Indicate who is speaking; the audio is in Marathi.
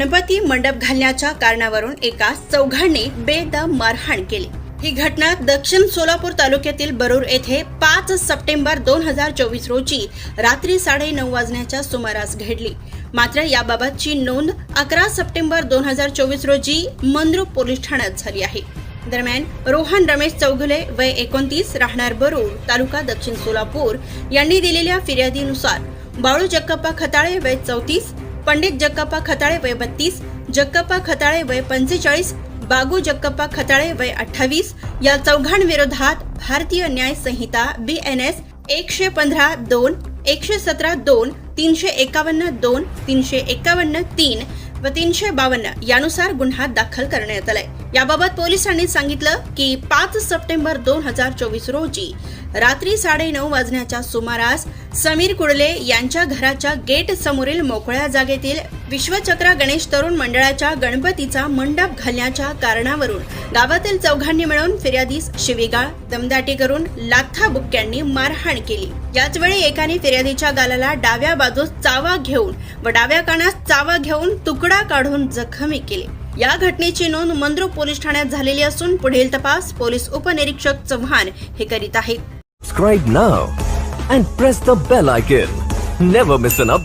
Speaker 1: गणपती मंडप घालण्याच्या कारणावरून एका चौघांनी बेदम मारहाण केली. ही घटना दक्षिण सोलापूर तालुक्यातील बरूर येथे पाच सप्टेंबर दोन हजार चोवीस रोजी रात्री साडे नऊ वाजण्याच्या सुमारास घडली. मात्र याबाबतची नोंद अकरा सप्टेंबर दोन हजार चोवीस रोजी मंद्रुप पोलीस ठाण्यात झाली आहे. दरम्यान रोहन रमेश चौगुले वय एकोणतीस राहणार बरूर तालुका दक्षिण सोलापूर यांनी दिलेल्या फिर्यादीनुसार बाळू जक्कप्पा खताळे वय चौतीस पंडित जक्कप्पा खताळे वय बत्तीस जक्कप्पा खताळे वय पंचेचाळीस बागू जक्कप्पा खताळे वय अठ्ठावीस या चौघांविरोधात भारतीय न्याय संहिता बी एन एस एकशे पंधरा दोन एकशे सतरा दोन तीनशे एकावन्न दोन तीनशे एकावन्न तीन व तीनशे बावन्न यानुसार गुन्हा दाखल करण्यात आलाय. याबाबत पोलिसांनी सांगितलं की पाच सप्टेंबर दोन हजार चोवीस रोजी रात्री साडेनऊ वाजण्याच्या सुमारास समीर कुडले यांच्या घराच्या गेट समोरील मोकळ्या जागेतील विश्वचक्रा गणेश तरुण मंडळाच्या गणपतीचा मंडप घालण्याच्या कारणावरून गावातील चौघांनी मिळून फिर्यादीस शिवीगाळ दमदाटी करून लाथा बुक्क्यांनी मारहाण केली. याचवेळी एकाने फिर्यादीच्या गालाला डाव्या बाजूस चावा घेऊन व डाव्या कानास चावा घेऊन तुकडा काढून जखमी केले. या घटनेची नोंद मंद्रुप पोलीस ठाण्यात झालेली असून पुढील तपास पोलीस उपनिरीक्षक चव्हाण हे करीत आहेत.